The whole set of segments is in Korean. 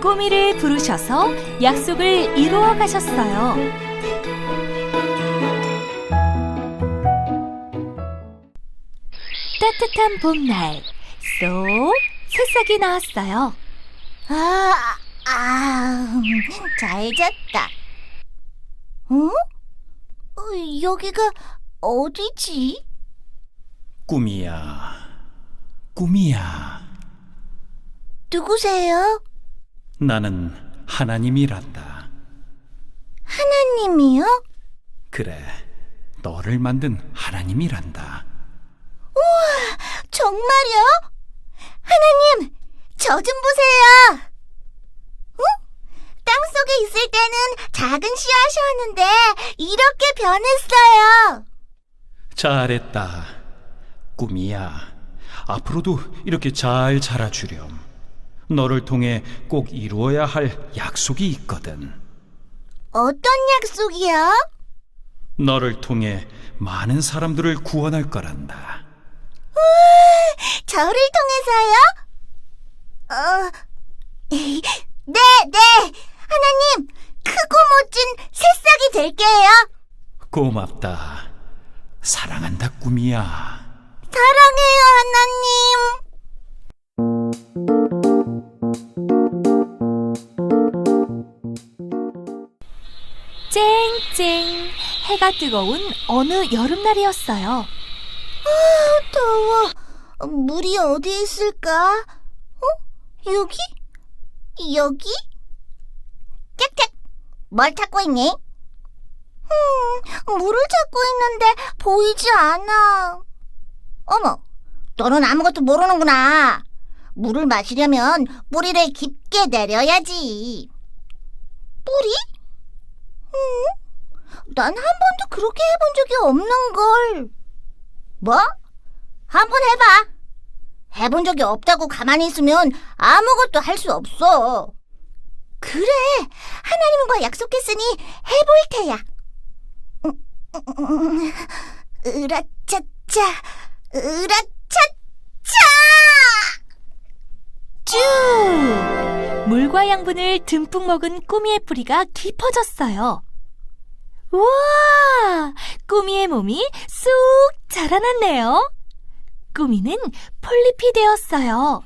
꾸미를 부르셔서 약속을 이루어 가셨어요. 따뜻한 봄날, 쏙 새싹이 나왔어요. 아, 아, 잘 잤다. 어? 어, 여기가 어디지? 꿈이야, 꿈이야. 누구세요? 나는 하나님이란다. 하나님이요? 그래, 너를 만든 하나님이란다. 정말요? 하나님, 저 좀 보세요. 응? 땅 속에 있을 때는 작은 씨앗이었는데 이렇게 변했어요. 잘했다. 꿈이야. 앞으로도 이렇게 잘 자라주렴. 너를 통해 꼭 이루어야 할 약속이 있거든. 어떤 약속이요? 너를 통해 많은 사람들을 구원할 거란다. 저를 통해서요? 어, 네, 네. 하나님, 크고 멋진 새싹이 될게요. 고맙다. 사랑한다, 꿈이야. 쨍쨍 해가 뜨거운 어느 여름날이었어요. 더워. 물이 어디 있을까? 어? 여기? 여기? 짝짝. 뭘 찾고 있니? 음, 물을 찾고 있는데 보이지 않아. 어머, 너는 아무것도 모르는구나. 물을 마시려면 뿌리를 깊게 내려야지. 뿌리? 음, 난 한 번도 그렇게 해본 적이 없는 걸. 뭐? 한 번 해봐. 해본 적이 없다고 가만히 있으면 아무것도 할 수 없어. 그래, 하나님과 약속했으니 해볼 테야. 으라차차, 으라차차! 쭉! 물과 양분을 듬뿍 먹은 꾸미의 뿌리가 깊어졌어요. 우와! 꾸미의 몸이 쑥 자라났네요. 꾸미는 폴리피 되었어요.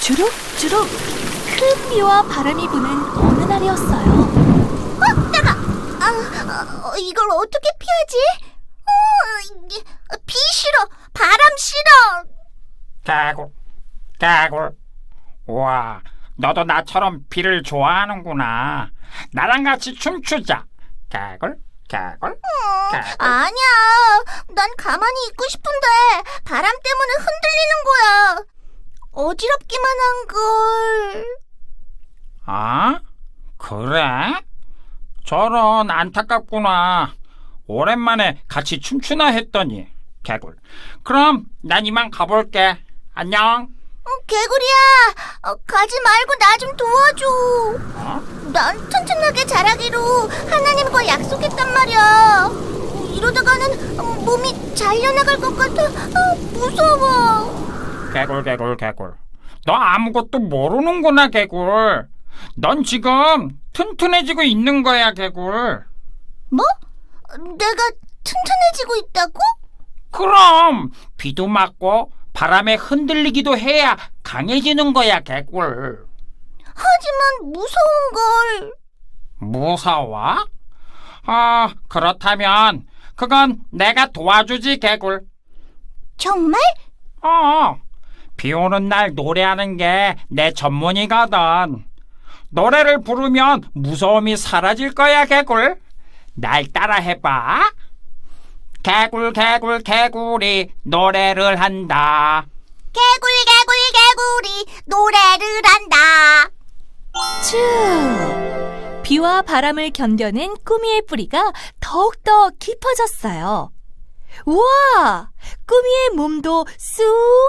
주룩주룩 큰 비와 바람이 부는 어느 날이었어요. 어, 따가! 아, 어, 이걸 어떻게 피하지? 어, 이게, 비 싫어, 바람 싫어. 개굴, 개굴. 우와, 너도 나처럼 비를 좋아하는구나. 나랑 같이 춤추자. 개굴, 개굴. 개굴. 아니야. 난 가만히 있고 싶은데 바람 때문에 흔들리는 거야. 어지럽기만 한 걸. 아, 그래? 저런 안타깝구나. 오랜만에 같이 춤추나 했더니. 개굴. 그럼 난 이만 가볼게. 안녕. 어, 개구리야, 어, 가지 말고 나 좀 도와줘. 어? 난 튼튼하게 자라기로 하나님과 약속했단 말이야. 이러다가는 어, 몸이 잘려나갈 것 같아. 어, 무서워. 개굴 개굴 개굴 너 아무것도 모르는구나 개굴 넌 지금 튼튼해지고 있는 거야 개굴 뭐? 내가 튼튼해지고 있다고? 그럼 비도 맞고 바람에 흔들리기도 해야 강해지는 거야 개굴 하지만 무서운 걸. 무서워? 아 그렇다면 그건 내가 도와주지 개굴 정말? 어, 비 오는 날 노래하는 게 내 전문이거든. 노래를 부르면 무서움이 사라질 거야, 개굴. 날 따라 해봐. 개굴, 개굴, 개굴이 노래를 한다. 개굴 개굴 개굴이 노래를 한다. 쭉! 비와 바람을 견뎌낸 꾸미의 뿌리가 더욱더 깊어졌어요. 우와! 꾸미의 몸도 쑥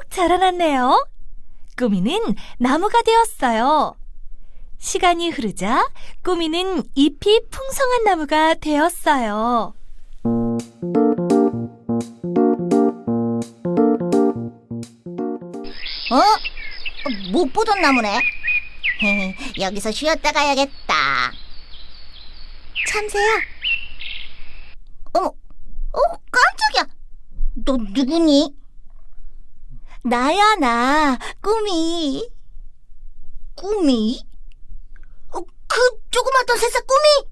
자라났네요. 꾸미는 나무가 되었어요. 시간이 흐르자 꾸미는 잎이 풍성한 나무가 되었어요. 어? 못 보던 나무네. 여기서 쉬었다 가야겠다. 참새야. 어머, 어 깜짝이야. 너 누구니? 나야 나 꿈이 꿈이? 어, 그 조그맣던 새싹 꿈이?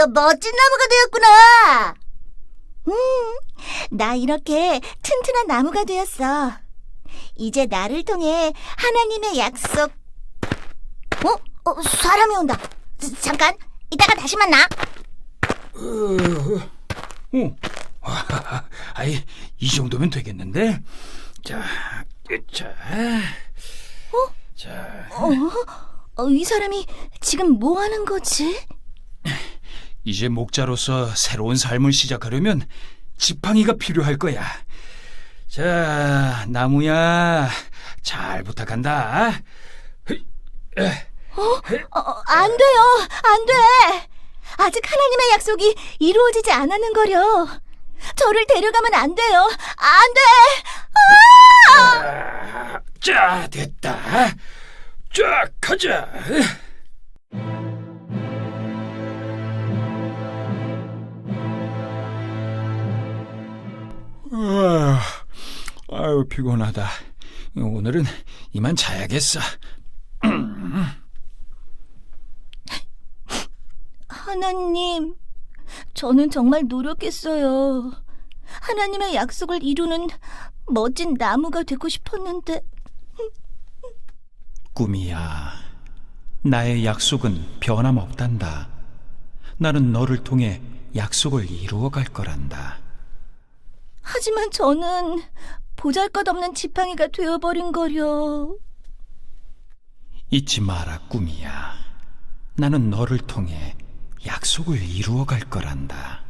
너 멋진 나무가 되었구나! 음, 나 이렇게 튼튼한 나무가 되었어. 이제 나를 통해 하나님의 약속. 어? 어 사람이 온다. 자, 잠깐, 이따가 다시 만나. 오, 아이 이 정도면 되겠는데? 자, 자, 자, 어, 이 사람이 지금 뭐 하는 거지? 이제 목자로서 새로운 삶을 시작하려면 지팡이가 필요할 거야. 자, 나무야, 잘 부탁한다. 어, 안 돼요, 안 돼. 아직 하나님의 약속이 이루어지지 않았는 거려. 저를 데려가면 안 돼요. 안 돼. 자, 됐다. 쫙 가자. 아, 아유 피곤하다. 오늘은 이만 자야겠어. 하나님, 저는 정말 노력했어요. 하나님의 약속을 이루는 멋진 나무가 되고 싶었는데, 꿈이야. 나의 약속은 변함없단다. 나는 너를 통해 약속을 이루어 갈 거란다. 하지만 저는 보잘것없는 지팡이가 되어버린 거려. 잊지 마라, 꿈이야. 나는 너를 통해 약속을 이루어 갈 거란다.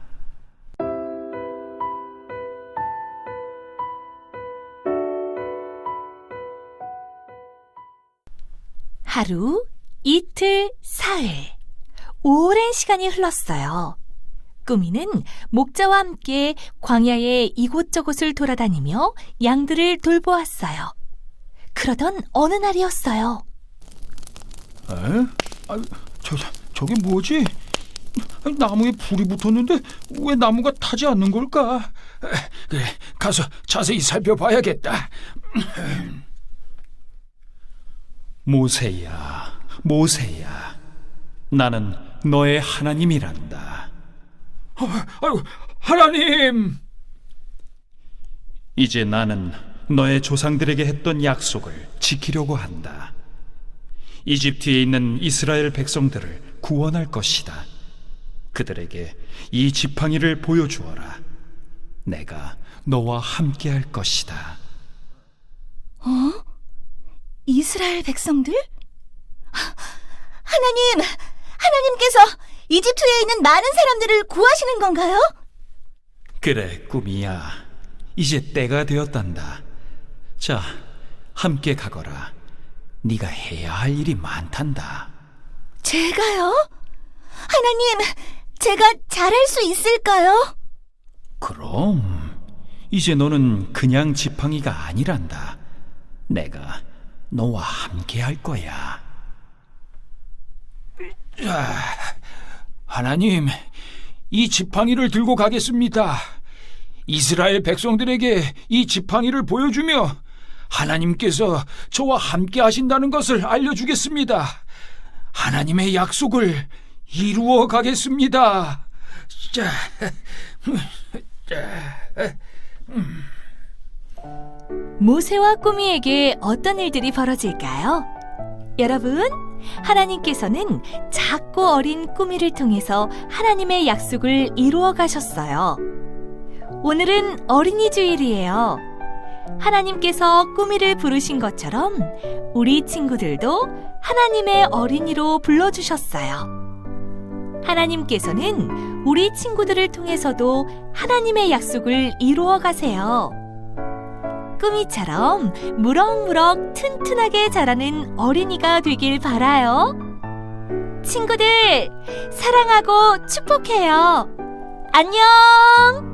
하루, 이틀, 사흘. 오랜 시간이 흘렀어요. 꾸미는 목자와 함께 광야의 이곳저곳을 돌아다니며 양들을 돌보았어요. 그러던 어느 날이었어요. 에? 아, 저, 저게 뭐지? 나무에 불이 붙었는데 왜 나무가 타지 않는 걸까? 그래, 가서 자세히 살펴봐야겠다. 모세야, 모세야, 나는 너의 하나님이란다. 아유, 하나님! 이제 나는 너의 조상들에게 했던 약속을 지키려고 한다. 이집트에 있는 이스라엘 백성들을 구원할 것이다. 그들에게 이 지팡이를 보여주어라. 내가 너와 함께할 것이다. 이스라엘 백성들? 하, 하나님, 하나님께서 이집트에 있는 많은 사람들을 구하시는 건가요? 그래, 꿈이야. 이제 때가 되었단다. 자, 함께 가거라. 네가 해야 할 일이 많단다. 제가요? 하나님, 제가 잘할 수 있을까요? 그럼 이제 너는 그냥 지팡이가 아니란다. 내가 너와 함께 할 거야. 자, 하나님, 이 지팡이를 들고 가겠습니다. 이스라엘 백성들에게 이 지팡이를 보여주며 하나님께서 저와 함께 하신다는 것을 알려주겠습니다. 하나님의 약속을 이루어 가겠습니다. 자, 모세와 꾸미에게 어떤 일들이 벌어질까요? 여러분, 하나님께서는 작고 어린 꾸미를 통해서 하나님의 약속을 이루어 가셨어요. 오늘은 어린이 주일이에요. 하나님께서 꾸미를 부르신 것처럼 우리 친구들도 하나님의 어린이로 불러주셨어요. 하나님께서는 우리 친구들을 통해서도 하나님의 약속을 이루어 가세요. 꾸미처럼 무럭무럭 튼튼하게 자라는 어린이가 되길 바라요. 친구들, 사랑하고 축복해요. 안녕!